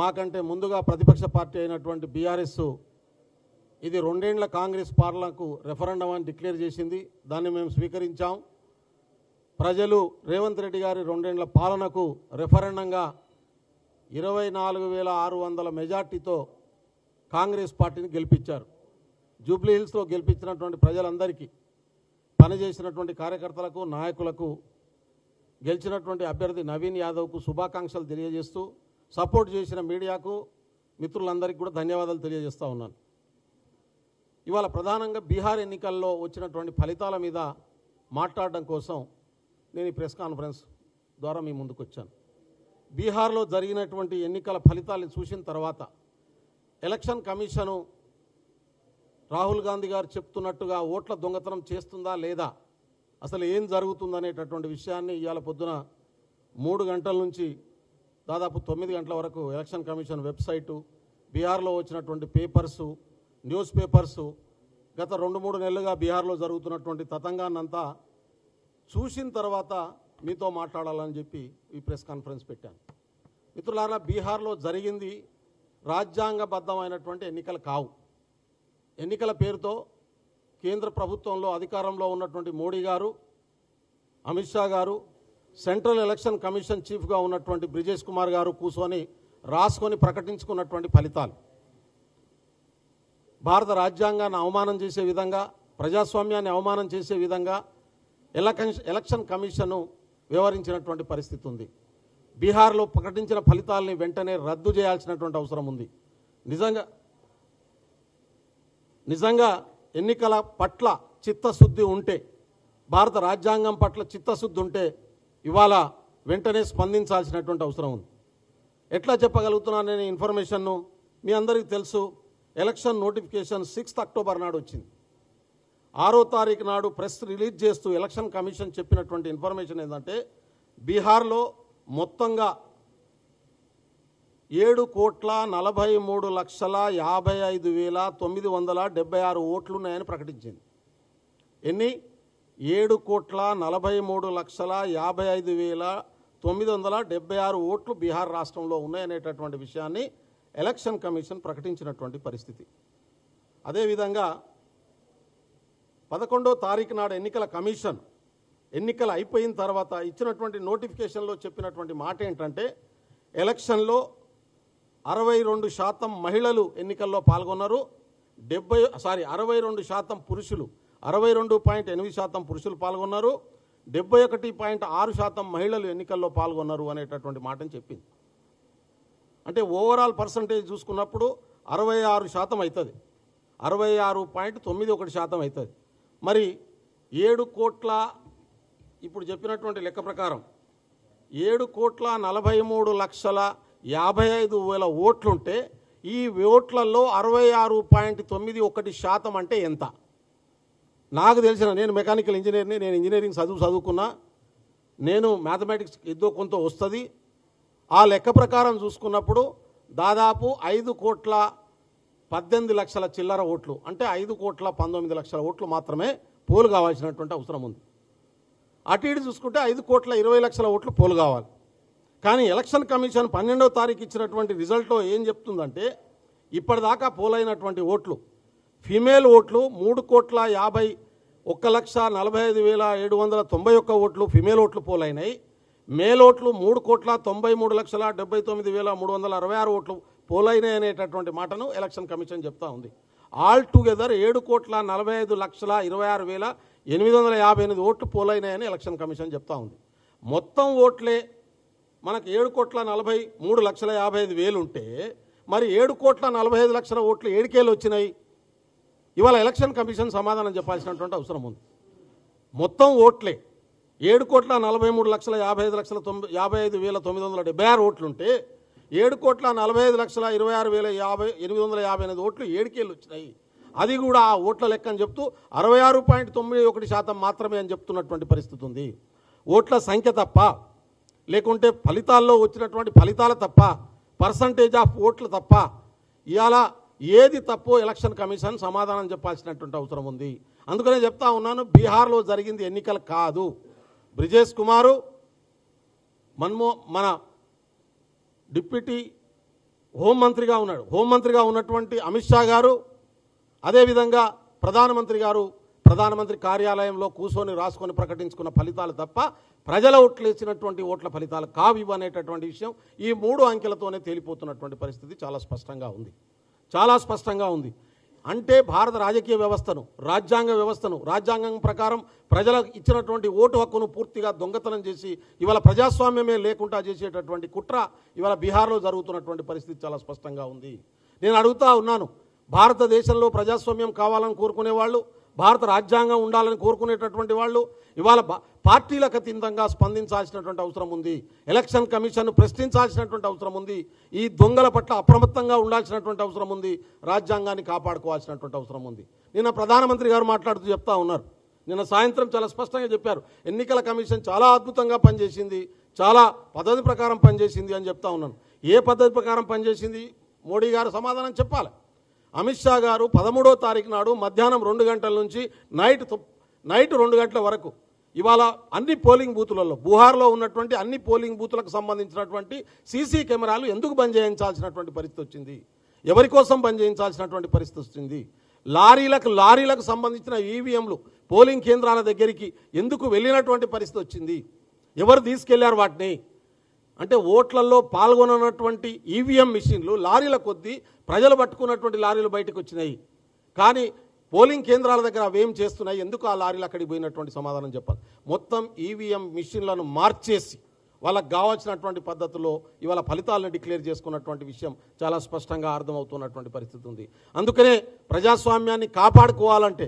మాకంటే ముందుగా ప్రతిపక్ష పార్టీ అయినటువంటి బీఆర్ఎస్ ఇది రెండేండ్ల కాంగ్రెస్ పార్లకు రెఫరెండం అని డిక్లేర్ చేసింది. దాన్ని మేము స్వీకరించాం. ప్రజలు రేవంత్ రెడ్డి గారి రెండేండ్ల పాలనకు రెఫరెండంగా ఇరవై నాలుగు వేల ఆరు వందల మెజార్టీతో కాంగ్రెస్ పార్టీని గెలిపించారు. జూబ్లీ హిల్స్లో గెలిపించినటువంటి ప్రజలందరికీ పనిచేసినటువంటి కార్యకర్తలకు నాయకులకు గెలిచినటువంటి అభ్యర్థి నవీన్ యాదవ్కు శుభాకాంక్షలు తెలియజేస్తూ సపోర్ట్ చేసిన మీడియాకు మిత్రులందరికీ కూడా ధన్యవాదాలు తెలియజేస్తూ ఉన్నాను. ఇవాళ ప్రధానంగా బీహార్ ఎన్నికల్లో వచ్చినటువంటి ఫలితాల మీద మాట్లాడడం కోసం నేను ఈ ప్రెస్ కాన్ఫరెన్స్ ద్వారా మీ ముందుకు వచ్చాను. బీహార్లో జరిగినటువంటి ఎన్నికల ఫలితాలను చూసిన తర్వాత ఎలక్షన్ కమిషను రాహుల్ గాంధీ గారు చెప్తున్నట్టుగా ఓట్ల దొంగతనం చేస్తుందా లేదా అసలు ఏం జరుగుతుందనేటటువంటి విషయాన్ని ఇవాళ పొద్దున మూడు గంటల నుంచి దాదాపు తొమ్మిది గంటల వరకు ఎలక్షన్ కమిషన్ వెబ్సైటు బీహార్లో వచ్చినటువంటి పేపర్సు న్యూస్ పేపర్సు గత రెండు మూడు నెలలుగా బీహార్లో జరుగుతున్నటువంటి తతంగాన్నంతా చూసిన తర్వాత మీతో మాట్లాడాలని చెప్పి ఈ ప్రెస్ కాన్ఫరెన్స్ పెట్టాను. మిత్రులారా బీహార్లో జరిగింది రాజ్యాంగబద్ధమైనటువంటి ఎన్నికలు కావు. ఎన్నికల పేరుతో కేంద్ర ప్రభుత్వంలో అధికారంలో ఉన్నటువంటి మోడీ గారు అమిత్ షా గారు సెంట్రల్ ఎలక్షన్ కమిషన్ చీఫ్గా ఉన్నటువంటి బ్రిజేష్ కుమార్ గారు కూర్చొని రాసుకొని ప్రకటించుకున్నటువంటి ఫలితాలు. భారత రాజ్యాంగాన్ని అవమానం చేసే విధంగా ప్రజాస్వామ్యాన్ని అవమానం చేసే విధంగా ఎలక్షన్ ఎలక్షన్ కమిషను వ్యవహరించినటువంటి పరిస్థితి ఉంది. బీహార్లో ప్రకటించిన ఫలితాలని వెంటనే రద్దు చేయాల్సినటువంటి అవసరం ఉంది. నిజంగా నిజంగా ఎన్నికల పట్ల చిత్తశుద్ధి ఉంటే భారత రాజ్యాంగం పట్ల చిత్తశుద్ధి ఉంటే ఇవాళ వెంటనే స్పందించాల్సినటువంటి అవసరం ఉంది. ఎట్లా చెప్పగలుగుతున్నాను నేను ఇన్ఫర్మేషన్ను? మీ అందరికీ తెలుసు ఎలక్షన్ నోటిఫికేషన్ సిక్స్త్ అక్టోబర్ నాడు వచ్చింది. ఆరో తారీఖు నాడు ప్రెస్ రిలీజ్ చేస్తూ ఎలక్షన్ కమిషన్ చెప్పినటువంటి ఇన్ఫర్మేషన్ ఏంటంటే బీహార్లో మొత్తంగా ఏడు కోట్ల నలభై మూడు లక్షల యాభై ఐదు వేల తొమ్మిది వందల డెబ్బై ఆరు ఓట్లు ఉన్నాయని ప్రకటించింది. ఎన్ని? ఏడు కోట్ల నలభై మూడు లక్షల యాభై ఐదు వేల తొమ్మిది వందల డెబ్బై ఆరు ఓట్లు బీహార్ రాష్ట్రంలో ఉన్నాయనేటటువంటి విషయాన్ని ఎలక్షన్ కమిషన్ ప్రకటించినటువంటి పరిస్థితి. అదేవిధంగా పదకొండో తారీఖు నాడు ఎన్నికల కమిషన్ ఎన్నికలు అయిపోయిన తర్వాత ఇచ్చినటువంటి నోటిఫికేషన్లో చెప్పినటువంటి మాట ఏంటంటే ఎలక్షన్లో అరవై రెండు శాతం మహిళలు ఎన్నికల్లో పాల్గొన్నారు డెబ్బై సారీ అరవై రెండు శాతం పురుషులు అరవై రెండు పాయింట్ ఎనిమిది శాతం పురుషులు పాల్గొన్నారు. డెబ్బై ఒకటి పాయింట్ ఆరు శాతం మహిళలు ఎన్నికల్లో పాల్గొన్నారు అనేటటువంటి మాటని చెప్పింది. అంటే ఓవరాల్ పర్సంటేజ్ చూసుకున్నప్పుడు అరవై ఆరు శాతం అవుతుంది అరవై ఆరు పాయింట్ తొమ్మిది ఒకటి శాతం అవుతుంది మరి ఏడు కోట్ల ఇప్పుడు చెప్పినటువంటి లెక్క ప్రకారం ఏడు కోట్ల నలభై మూడు లక్షల యాభై ఐదు వేల ఓట్లుంటే ఈ ఓట్లలో అరవై ఆరు పాయింట్ తొమ్మిది ఒకటి శాతం అంటే ఎంత? నాకు తెలిసిన నేను మెకానికల్ ఇంజనీర్ని నేను ఇంజనీరింగ్ చదువు చదువుకున్నా. నేను మ్యాథమెటిక్స్ ఏదో కొంత వస్తుంది. ఆ లెక్క ప్రకారం చూసుకున్నప్పుడు దాదాపు ఐదు కోట్ల పద్దెనిమిది లక్షల చిల్లర ఓట్లు అంటే ఐదు కోట్ల పంతొమ్మిది లక్షల ఓట్లు మాత్రమే పోలు కావాల్సినటువంటి అవసరం ఉంది. అటు ఇటు చూసుకుంటే ఐదు కోట్ల ఇరవై లక్షల ఓట్లు పోలు కావాలి. కానీ ఎలక్షన్ కమిషన్ పన్నెండవ తారీఖు ఇచ్చినటువంటి రిజల్ట్లో ఏం చెప్తుందంటే ఇప్పటిదాకా పోలైనటువంటి ఓట్లు ఫీమేల్ ఓట్లు మూడు కోట్ల యాభై ఒక్క లక్ష నలభై ఐదు వేల ఏడు వందల తొంభై ఒక్క ఓట్లు ఫిమేల్ ఓట్లు పోలైనాయి. మేల్ ఓట్లు మూడు కోట్ల తొంభై మూడు లక్షల డెబ్బై తొమ్మిది వేల మూడు వందల అరవై ఆరు ఓట్లు పోలైనాయి అనేటటువంటి మాటను ఎలక్షన్ కమిషన్ చెప్తా ఉంది. ఆల్ టుగెదర్ ఏడు కోట్ల నలభై ఐదు లక్షల ఇరవై ఆరు వేల ఎనిమిది వందల యాభై ఎనిమిది ఓట్లు పోలైనాయని ఎలక్షన్ కమిషన్ చెప్తా ఉంది. మొత్తం ఓట్లే మనకు ఏడు కోట్ల నలభై మూడు లక్షల యాభై ఐదు వేలు ఉంటే మరి ఏడు కోట్ల నలభై ఐదు లక్షల ఓట్లు ఏడుకేలు వచ్చినాయి? ఇవాళ ఎలక్షన్ కమిషన్ సమాధానం చెప్పాల్సినటువంటి అవసరం ఉంది. మొత్తం ఓట్లే. ఏడు కోట్ల నలభై మూడు లక్షల యాభై ఐదు లక్షల తొంభై యాభై ఐదు వేల తొమ్మిది వందల డెబ్బై ఆరు ఓట్లుంటే ఏడు కోట్ల నలభై ఐదు లక్షల ఇరవై ఆరు వేల యాభై ఎనిమిది వందల యాభై ఎనిమిది ఓట్లు ఏడుకేళ్ళు వచ్చినాయి. అది కూడా ఆ ఓట్ల లెక్క అని చెప్తూ అరవై ఆరు పాయింట్ తొమ్మిది ఒకటి శాతం మాత్రమే అని చెప్తున్నటువంటి పరిస్థితి ఉంది. ఓట్ల సంఖ్య తప్ప లేకుంటే ఫలితాల్లో వచ్చినటువంటి ఫలితాలు తప్ప పర్సంటేజ్ ఆఫ్ ఓట్లు తప్ప ఇవాళ ఏది తప్పో ఎలక్షన్ కమిషన్ సమాధానం చెప్పాల్సినటువంటి అవసరం ఉంది. అందుకనే చెప్తా ఉన్నాను బీహార్లో జరిగింది ఎన్నికలు కాదు. బ్రిజేష్ కుమారు మన్మో మన డిప్యూటీ హోంమంత్రిగా ఉన్నాడు. హోంమంత్రిగా ఉన్నటువంటి అమిత్ షా గారు అదేవిధంగా ప్రధానమంత్రి గారు ప్రధానమంత్రి కార్యాలయంలో కూర్చొని రాసుకొని ప్రకటించుకున్న ఫలితాలు తప్ప ప్రజల ఓట్లేసినటువంటి ఓట్ల ఫలితాలు కావు ఇవి అనేటటువంటి విషయం ఈ మూడు అంకెలతోనే తేలిపోతున్నటువంటి పరిస్థితి చాలా స్పష్టంగా ఉంది. చాలా స్పష్టంగా ఉంది. అంటే భారత రాజకీయ వ్యవస్థను రాజ్యాంగ వ్యవస్థను రాజ్యాంగం ప్రకారం ప్రజలకు ఇచ్చినటువంటి ఓటు హక్కును పూర్తిగా దొంగతనం చేసి ఇవాళ ప్రజాస్వామ్యమే లేకుండా చేసేటటువంటి కుట్ర ఇవాళ బీహార్లో జరుగుతున్నటువంటి పరిస్థితి చాలా స్పష్టంగా ఉంది. నేను అడుగుతా ఉన్నాను భారతదేశంలో ప్రజాస్వామ్యం కావాలని కోరుకునే వాళ్ళు భారత రాజ్యాంగం ఉండాలని కోరుకునేటటువంటి వాళ్ళు ఇవాళ పార్టీలకు అతీతంగా స్పందించాల్సినటువంటి అవసరం ఉంది. ఎలక్షన్ కమిషన్ను ప్రశ్నించాల్సినటువంటి అవసరం ఉంది. ఈ దొంగల పట్ల అప్రమత్తంగా ఉండాల్సినటువంటి అవసరం ఉంది. రాజ్యాంగాన్ని కాపాడుకోవాల్సినటువంటి అవసరం ఉంది. నిన్న ప్రధానమంత్రి గారు మాట్లాడుతూ చెప్తా ఉన్నారు. నిన్న సాయంత్రం చాలా స్పష్టంగా చెప్పారు. ఎన్నికల కమిషన్ చాలా అద్భుతంగా పనిచేసింది. చాలా పద్ధతి ప్రకారం పనిచేసింది అని చెప్తా ఉన్నాను. ఏ పద్ధతి ప్రకారం పనిచేసింది? మోడీ గారు సమాధానం చెప్పాలి. అమిత్ షా గారు పదమూడో తారీఖు నాడు మధ్యాహ్నం రెండు గంటల నుంచి నైట్ నైట్ రెండు గంటల వరకు ఇవాళ అన్ని పోలింగ్ బూతులలో బుహార్లో ఉన్నటువంటి అన్ని పోలింగ్ బూతులకు సంబంధించినటువంటి సీసీ కెమెరాలు ఎందుకు బంద్ చేయించాల్సినటువంటి పరిస్థితి వచ్చింది? ఎవరి కోసం బంద్ చేయించాల్సినటువంటి పరిస్థితి వచ్చింది? లారీలకు లారీలకు సంబంధించిన ఈవీఎంలు పోలింగ్ కేంద్రాల దగ్గరికి ఎందుకు వెళ్ళినటువంటి పరిస్థితి వచ్చింది? ఎవరు తీసుకెళ్ళారు వాటిని? అంటే ఓట్లలో పాల్గొననటువంటి ఈవీఎం మిషన్లు లారీల కొద్దీ ప్రజలు పట్టుకున్నటువంటి లారీలు బయటకు వచ్చినాయి. కానీ పోలింగ్ కేంద్రాల దగ్గర అవేం చేస్తున్నాయి? ఎందుకు ఆ లారీలు అక్కడికి పోయినటువంటి సమాధానం చెప్పాలి? మొత్తం ఈవీఎం మిషన్లను మార్చేసి వాళ్ళకు కావాల్సినటువంటి పద్ధతిలో ఇవాళ ఫలితాలను డిక్లేర్ చేసుకున్నటువంటి విషయం చాలా స్పష్టంగా అర్థమవుతున్నటువంటి పరిస్థితి ఉంది. అందుకనే ప్రజాస్వామ్యాన్ని కాపాడుకోవాలంటే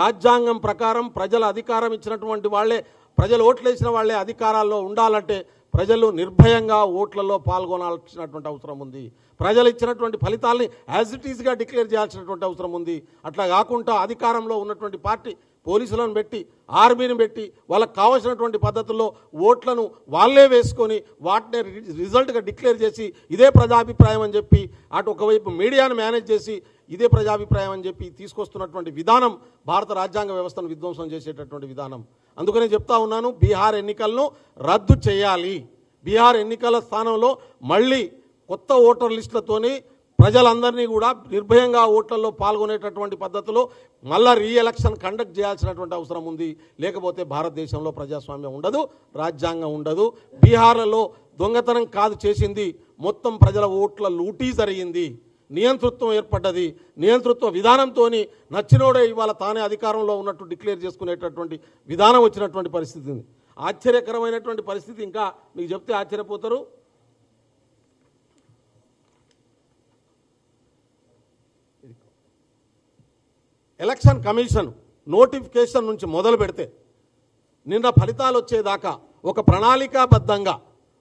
రాజ్యాంగం ప్రకారం ప్రజల అధికారం ఇచ్చినటువంటి వాళ్ళే ప్రజలు ఓట్లేసిన వాళ్ళే అధికారాల్లో ఉండాలంటే ప్రజలు నిర్భయంగా ఓట్లలో పాల్గొనాల్సినటువంటి అవసరం ఉంది. ప్రజలు ఇచ్చినటువంటి ఫలితాల్ని యాజ్ ఇట్ ఈజ్గా డిక్లేర్ చేయాల్సినటువంటి అవసరం ఉంది. అట్లా కాకుండా అధికారంలో ఉన్నటువంటి పార్టీ పోలీసులను పెట్టి ఆర్మీని పెట్టి వాళ్ళకు కావాల్సినటువంటి పద్ధతుల్లో ఓట్లను వాళ్ళే వేసుకొని వాటిని రిజల్ట్గా డిక్లేర్ చేసి ఇదే ప్రజాభిప్రాయం అని చెప్పి అటు ఒకవైపు మీడియాను మేనేజ్ చేసి ఇదే ప్రజాభిప్రాయం అని చెప్పి తీసుకొస్తున్నటువంటి విధానం భారత రాజ్యాంగ వ్యవస్థను విధ్వంసం చేసేటటువంటి విధానం. అందుకనే చెప్తా ఉన్నాను బీహార్ ఎన్నికలను రద్దు చేయాలి. బీహార్ ఎన్నికల స్థానంలో మళ్ళీ కొత్త ఓటర్ లిస్టులతోని ప్రజలందరినీ కూడా నిర్భయంగా ఓట్లలో పాల్గొనేటటువంటి పద్ధతిలో మళ్ళా రీఎలక్షన్ కండక్ట్ చేయాల్సినటువంటి అవసరం ఉంది. లేకపోతే భారతదేశంలో ప్రజాస్వామ్యం ఉండదు రాజ్యాంగం ఉండదు. బీహార్లలో దొంగతనం కాదు చేసింది మొత్తం ప్రజల ఓట్ల లూటీ జరిగింది. నియంతృత్వం ఏర్పడ్డది. నియంతృత్వ విధానంతో నచ్చినోడే ఇవాళ తానే అధికారంలో ఉన్నట్టు డిక్లేర్ చేసుకునేటటువంటి విధానం వచ్చినటువంటి పరిస్థితి ఉంది. ఆశ్చర్యకరమైనటువంటి పరిస్థితి ఇంకా మీకు చెప్తే ఆశ్చర్యపోతారు. ఎలక్షన్ కమిషన్ నోటిఫికేషన్ నుంచి మొదలు పెడితే నిన్న ఫలితాలు వచ్చేదాకా ఒక ప్రణాళికాబద్ధంగా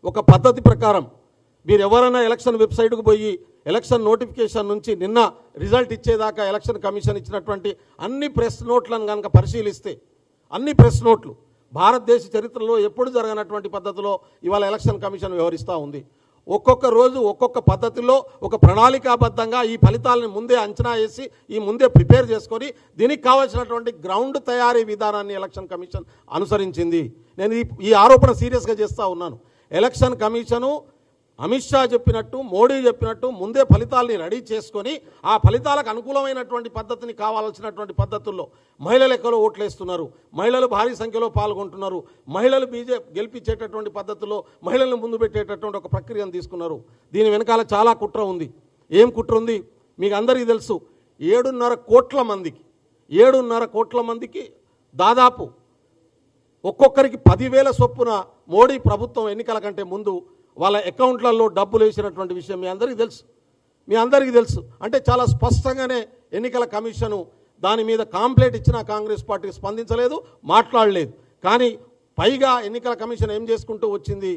ఒక పద్ధతి ప్రకారం మీరు ఎవరైనా ఎలక్షన్ వెబ్సైట్కు పోయి ఎలక్షన్ నోటిఫికేషన్ నుంచి నిన్న రిజల్ట్ ఇచ్చేదాకా ఎలక్షన్ కమిషన్ ఇచ్చినటువంటి అన్ని ప్రెస్ నోట్లను కనుక పరిశీలిస్తే అన్ని ప్రెస్ నోట్లు భారతదేశ చరిత్రలో ఎప్పుడు జరగనటువంటి పద్ధతిలో ఇవాళ ఎలక్షన్ కమిషన్ వ్యవహరిస్తూ ఉంది. ఒక్కొక్క రోజు ఒక్కొక్క పద్ధతిలో ఒక ప్రణాళికాబద్ధంగా ఈ ఫలితాలను ముందే అంచనా వేసి ఈ ముందే ప్రిపేర్ చేసుకొని దీనికి కావాల్సినటువంటి గ్రౌండ్ తయారీ విధానాన్ని ఎలక్షన్ కమిషన్ అనుసరించింది. నేను ఈ ఈ ఆరోపణ సీరియస్గా చేస్తూ ఉన్నాను. ఎలక్షన్ కమిషను అమిత్ షా చెప్పినట్టు మోడీ చెప్పినట్టు ముందే ఫలితాల్ని రెడీ చేసుకొని ఆ ఫలితాలకు అనుకూలమైనటువంటి పద్ధతిని కావాల్సినటువంటి పద్ధతుల్లో మహిళలు ఎక్కడో ఓట్లేస్తున్నారు. మహిళలు భారీ సంఖ్యలో పాల్గొంటున్నారు. మహిళలు బీజే గెలిపించేటటువంటి పద్ధతిలో మహిళలను ముందు పెట్టేటటువంటి ఒక ప్రక్రియను తీసుకున్నారు. దీని వెనకాల చాలా కుట్ర ఉంది. ఏం కుట్ర ఉంది? మీకు అందరికీ తెలుసు. ఏడున్నర కోట్ల మందికి ఏడున్నర కోట్ల మందికి దాదాపు ఒక్కొక్కరికి పదివేల చొప్పున మోడీ ప్రభుత్వం ఎన్నికల కంటే ముందు వాళ్ళ అకౌంట్లలో డబ్బులు వేసినటువంటి విషయం మీ అందరికీ తెలుసు. మీ అందరికీ తెలుసు. అంటే చాలా స్పష్టంగానే ఎన్నికల కమిషను దాని మీద కాంప్లైంట్ ఇచ్చినా కాంగ్రెస్ పార్టీ స్పందించలేదు మాట్లాడలేదు. కానీ పైగా ఎన్నికల కమిషన్ ఏం చేసుకుంటూ వచ్చింది?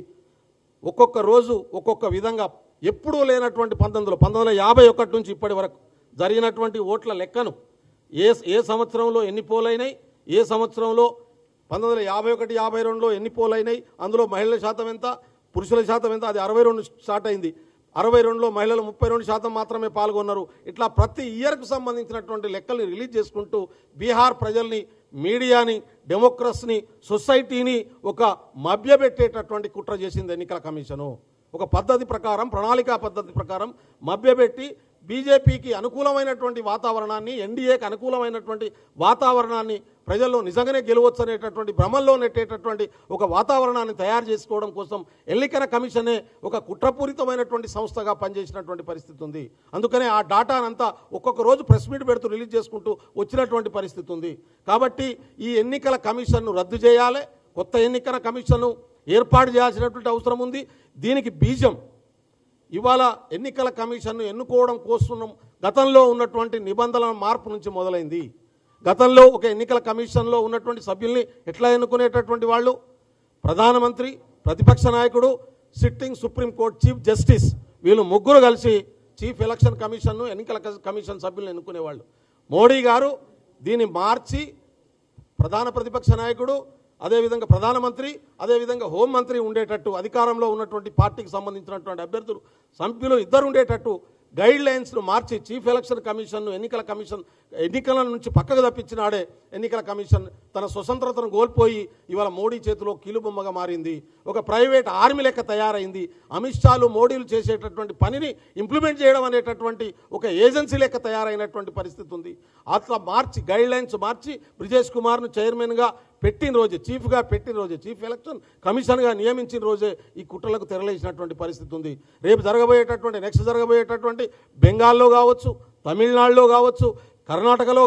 ఒక్కొక్క రోజు ఒక్కొక్క విధంగా ఎప్పుడూ లేనటువంటి పంతొమ్మిదిలో పంతొమ్మిది యాభై ఒకటి నుంచి ఇప్పటి వరకు జరిగినటువంటి ఓట్ల లెక్కను ఏ ఏ సంవత్సరంలో ఎన్ని పోలైనాయి ఏ సంవత్సరంలో పంతొమ్మిది వందల యాభై ఒకటి యాభై రెండులో ఎన్ని పోలైనాయి అందులో మహిళల శాతం ఎంత పురుషుల శాతం ఎంత? అది అరవై రెండు స్టార్ట్ అయింది. అరవై రెండులో మహిళలు ముప్పై రెండు శాతం మాత్రమే పాల్గొన్నారు. ఇట్లా ప్రతి ఇయర్కు సంబంధించినటువంటి లెక్కల్ని రిలీజ్ చేసుకుంటూ బీహార్ ప్రజల్ని మీడియాని డెమోక్రస్ని సొసైటీని ఒక మభ్యపెట్టేటటువంటి కుట్ర చేసింది ఎన్నికల కమిషను. ఒక పద్ధతి ప్రకారం ప్రణాళికా పద్ధతి ప్రకారం మభ్యపెట్టి బీజేపీకి అనుకూలమైనటువంటి వాతావరణాన్ని ఎన్డీఏకి అనుకూలమైనటువంటి వాతావరణాన్ని ప్రజల్లో నిజంగానే గెలవచ్చు అనేటటువంటి భ్రమల్లో నెట్టేటటువంటి ఒక వాతావరణాన్ని తయారు చేసుకోవడం కోసం ఎన్నికల కమిషనే ఒక కుట్రపూరితమైనటువంటి సంస్థగా పనిచేసినటువంటి పరిస్థితి ఉంది. అందుకనే ఆ డాటానంతా ఒక్కొక్క రోజు ప్రెస్ మీట్ పెడుతూ రిలీజ్ చేసుకుంటూ వచ్చినటువంటి పరిస్థితి ఉంది. కాబట్టి ఈ ఎన్నికల కమిషన్ను రద్దు చేయాలి. కొత్త ఎన్నికల కమిషన్ను ఏర్పాటు చేయాల్సినటువంటి అవసరం ఉంది. దీనికి బీజం. ఇవాళ ఎన్నికల కమిషన్ను ఎన్నుకోవడం కోసం గతంలో ఉన్నటువంటి నిబంధనల మార్పు నుంచి మొదలైంది. గతంలో ఒక ఎన్నికల కమిషన్లో ఉన్నటువంటి సభ్యుల్ని ఎట్లా ఎన్నుకునేటటువంటి వాళ్ళు? ప్రధానమంత్రి ప్రతిపక్ష నాయకుడు సిట్టింగ్ సుప్రీంకోర్టు చీఫ్ జస్టిస్ వీళ్ళు ముగ్గురు కలిసి చీఫ్ ఎలక్షన్ కమిషన్ను ఎన్నికల కమిషన్ సభ్యులను ఎన్నుకునేవాళ్ళు. మోడీ గారు దీన్ని మార్చి ప్రధాన ప్రతిపక్ష నాయకుడు అదేవిధంగా ప్రధానమంత్రి అదేవిధంగా హోంమంత్రి ఉండేటట్టు అధికారంలో ఉన్నటువంటి పార్టీకి సంబంధించినటువంటి అభ్యర్థులు సభ్యులు ఇద్దరు ఉండేటట్టు గైడ్ లైన్స్ను మార్చి చీఫ్ ఎలక్షన్ కమిషన్ను ఎన్నికల కమిషన్ ఎన్నికల నుంచి పక్కకు తప్పించినాడే ఎన్నికల కమిషన్ తన స్వతంత్రతను కోల్పోయి ఇవాళ మోడీ చేతిలో కీలుబొమ్మగా మారింది. ఒక ప్రైవేట్ ఆర్మీ లెక్క తయారైంది. అమిత్ షాలు మోడీలు చేసేటటువంటి పనిని ఇంప్లిమెంట్ చేయడం అనేటటువంటి ఒక ఏజెన్సీ లెక్క తయారైనటువంటి పరిస్థితి ఉంది. అట్లా మార్చి గైడ్ లైన్స్ మార్చి బ్రిజేష్ కుమార్ను చైర్మన్గా పెట్టిన రోజే చీఫ్గా పెట్టిన రోజే చీఫ్ ఎలక్షన్ కమిషన్గా నియమించిన రోజే ఈ కుట్రలకు తెరలేసినటువంటి పరిస్థితి ఉంది. రేపు జరగబోయేటటువంటి నెక్స్ట్ జరగబోయేటటువంటి బెంగాల్లో కావచ్చు తమిళనాడులో కావచ్చు కర్ణాటకలో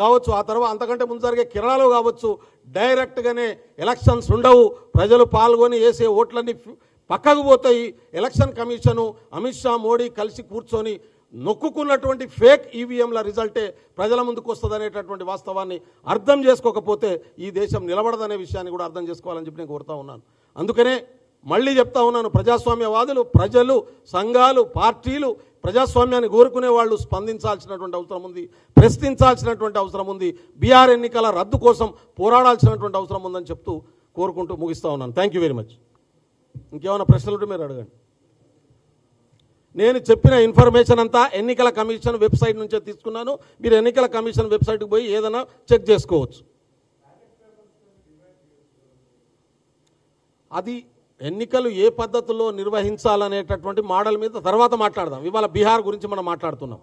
కావచ్చు ఆ తర్వాత అంతకంటే ముందు జరిగే కేరళలో కావచ్చు డైరెక్ట్గానే ఎలక్షన్స్ ఉండవు. ప్రజలు పాల్గొని వేసే ఓట్లన్నీ పక్కకు పోతాయి. ఎలక్షన్ కమిషను అమిత్ షా మోడీ కలిసి కూర్చొని నొక్కుకున్నటువంటి ఫేక్ ఈవీఎంల రిజల్టే ప్రజల ముందుకు వస్తుంది అనేటటువంటి వాస్తవాన్ని అర్థం చేసుకోకపోతే ఈ దేశం నిలబడదనే విషయాన్ని కూడా అర్థం చేసుకోవాలని చెప్పి నేను కోరుతా ఉన్నాను. అందుకనే మళ్ళీ చెప్తా ఉన్నాను ప్రజాస్వామ్యవాదులు ప్రజలు సంఘాలు పార్టీలు ప్రజాస్వామ్యాన్ని కోరుకునే వాళ్ళు స్పందించాల్సినటువంటి అవసరం ఉంది ప్రశ్నించాల్సినటువంటి అవసరం ఉంది బీఆర్ ఎన్నికల రద్దు కోసం పోరాడాల్సినటువంటి అవసరం ఉందని చెప్తూ కోరుకుంటూ ముగిస్తా ఉన్నాను. థ్యాంక్ యూ వెరీ మచ్ ఇంకేమైనా ప్రశ్నలు మీరు అడగండి. నేను చెప్పిన ఇన్ఫర్మేషన్ అంతా ఎన్నికల కమిషన్ వెబ్సైట్ నుంచే తీసుకున్నాను. మీరు ఎన్నికల కమిషన్ వెబ్సైట్కి పోయి ఏదైనా చెక్ చేసుకోవచ్చు. అది ఎన్నికలు ఏ పద్ధతిలో నిర్వహించాలనేటటువంటి మోడల్ మీద తర్వాత మాట్లాడదాం. ఇవాళ బీహార్ గురించి మనం మాట్లాడుతున్నాం.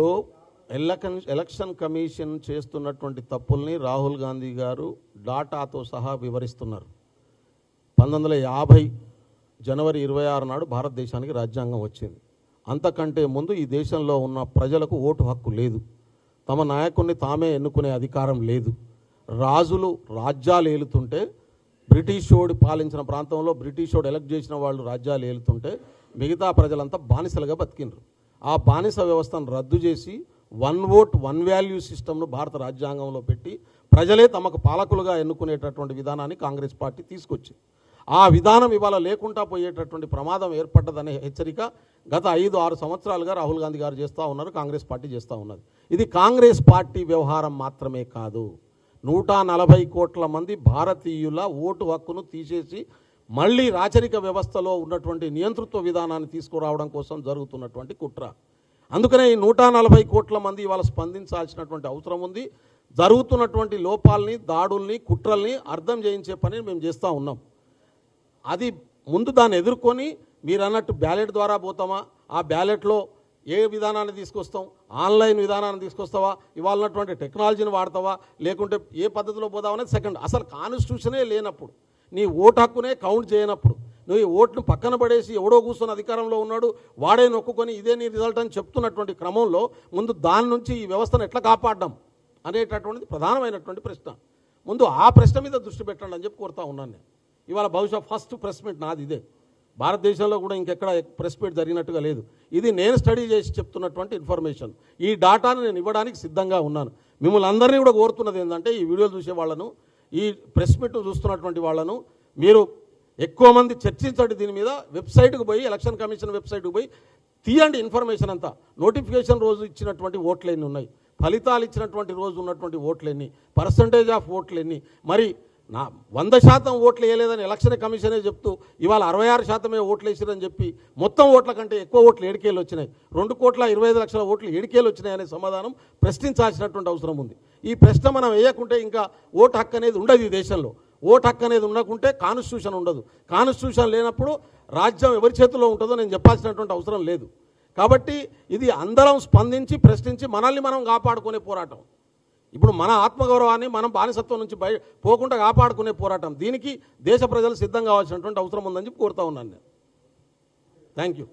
ఇప్పుడు ఎలక్షన్ ఎలక్షన్ కమిషన్ చేస్తున్నటువంటి తప్పుల్ని రాహుల్ గాంధీ గారు డాటాతో సహా వివరిస్తున్నారు. పంతొమ్మిది వందల యాభై జనవరి ఇరవై ఆరు నాడు భారతదేశానికి రాజ్యాంగం వచ్చింది. అంతకంటే ముందు ఈ దేశంలో ఉన్న ప్రజలకు ఓటు హక్కు లేదు. తమ నాయకుడిని తామే ఎన్నుకునే అధికారం లేదు. రాజులు రాజ్యాలు ఏలుతుంటే బ్రిటిషోడు పాలించిన ప్రాంతంలో బ్రిటిషోడు ఎలక్ట్ చేసిన వాళ్ళు రాజ్యాలు ఏలుతుంటే మిగతా ప్రజలంతా బానిసలుగా బతికినరు ఆ బానిస వ్యవస్థను రద్దు చేసి వన్ ఓట్ వన్ వాల్యూ సిస్టమ్ను భారత రాజ్యాంగంలో పెట్టి ప్రజలే తమకు పాలకులుగా ఎన్నుకునేటటువంటి విధానాన్ని కాంగ్రెస్ పార్టీ తీసుకొచ్చింది. ఆ విధానం ఇవాళ లేకుండా పోయేటటువంటి ప్రమాదం ఏర్పడ్డదనే హెచ్చరిక గత ఐదు ఆరు సంవత్సరాలుగా రాహుల్ గాంధీ గారు చేస్తూ ఉన్నారు కాంగ్రెస్ పార్టీ చేస్తూ ఉన్నది. ఇది కాంగ్రెస్ పార్టీ వ్యవహారం మాత్రమే కాదు. నూట నలభై కోట్ల మంది భారతీయుల ఓటు హక్కును తీసేసి మళ్ళీ రాచరిక వ్యవస్థలో ఉన్నటువంటి నియంతృత్వ విధానాన్ని తీసుకురావడం కోసం జరుగుతున్నటువంటి కుట్ర. అందుకనే ఈ నూట నలభై కోట్ల మంది ఇవాళ స్పందించాల్సినటువంటి అవసరం ఉంది. జరుగుతున్నటువంటి లోపాలని దాడుల్ని కుట్రల్ని అర్థం చేయించే పని మేము చేస్తూ ఉన్నాం. అది ముందు దాన్ని ఎదుర్కొని మీరు అన్నట్టు బ్యాలెట్ ద్వారా పోతామా? ఆ బ్యాలెట్లో ఏ విధానాన్ని తీసుకొస్తాం? ఆన్లైన్ విధానాన్ని తీసుకొస్తావా? ఇవాళ ఉన్నటువంటి టెక్నాలజీని వాడతావా? లేకుంటే ఏ పద్ధతిలో పోదాం అనేది సెకండ్. అసలు కాన్స్టిట్యూషనే లేనప్పుడు నీ ఓటు హక్కునే కౌంట్ చేయనప్పుడు. నువ్వు ఈ ఓట్ను పక్కన పడేసి ఎవడో కూర్చొని అధికారంలో ఉన్నాడు వాడే నొక్కుకొని ఇదే నీ రిజల్ట్ అని చెప్తున్నటువంటి క్రమంలో ముందు దాని నుంచి ఈ వ్యవస్థను ఎట్లా కాపాడడం అనేటటువంటిది ప్రధానమైనటువంటి ప్రశ్న. ముందు ఆ ప్రశ్న మీద దృష్టి పెట్టండి అని చెప్పి కోరుతా ఉన్నాను నేను. ఇవాళ బహుశా ఫస్ట్ ప్రెస్ మీట్ నాది ఇదే. భారతదేశంలో కూడా ఇంకెక్కడ ప్రెస్ మీట్ జరిగినట్టుగా లేదు. ఇది నేను స్టడీ చేసి చెప్తున్నటువంటి ఇన్ఫర్మేషన్. ఈ డాటాను నేను ఇవ్వడానికి సిద్ధంగా ఉన్నాను. మిమ్మల్ని అందరినీ కూడా కోరుతున్నది ఏంటంటే ఈ వీడియోలు చూసే వాళ్ళను ఈ ప్రెస్ మీట్ చూస్తున్నటువంటి వాళ్ళను మీరు ఎక్కువ మంది చర్చించండి దీని మీద. వెబ్సైట్కి పోయి ఎలక్షన్ కమిషన్ వెబ్సైట్కి పోయి తీయండి ఇన్ఫర్మేషన్ అంతా. నోటిఫికేషన్ రోజు ఇచ్చినటువంటి ఓట్లు ఎన్ని ఉన్నాయి. ఫలితాలు ఇచ్చినటువంటి రోజు ఉన్నటువంటి ఓట్లు ఎన్ని పర్సంటేజ్ ఆఫ్ ఓట్లు ఎన్ని మరి నా వంద శాతం ఓట్లు వేయలేదని ఎలక్షన్ కమిషనే చెప్తూ ఇవాళ అరవై ఆరు శాతమే ఓట్లు వేసిరని చెప్పి మొత్తం ఓట్ల కంటే ఎక్కువ ఓట్లు ఏడికేలు వచ్చినాయి. రెండు కోట్ల ఇరవై ఐదు లక్షల ఓట్లు ఏడికేలు వచ్చినాయనే సమాధానం ప్రశ్నించాల్సినటువంటి అవసరం ఉంది. ఈ ప్రశ్న మనం వేయకుంటే ఇంకా ఓటు హక్కు అనేది ఉండదు ఈ దేశంలో. ఓటు హక్కు అనేది ఉండకుంటే కాన్స్టిట్యూషన్ ఉండదు. కాన్స్టిట్యూషన్ లేనప్పుడు రాజ్యం ఎవరి చేతిలో ఉంటుందో నేను చెప్పాల్సినటువంటి అవసరం లేదు. కాబట్టి ఇది అందరం స్పందించి ప్రశ్నించి మనల్ని మనం కాపాడుకునే పోరాటం. ఇప్పుడు మన ఆత్మగౌరవాన్ని మనం బానిసత్వం నుంచి బయ పోకుండా కాపాడుకునే పోరాటం. దీనికి దేశ ప్రజలు సిద్ధం కావాల్సినటువంటి అవసరం ఉందని చెప్పి కోరుతా ఉన్నాను నేను. Thank you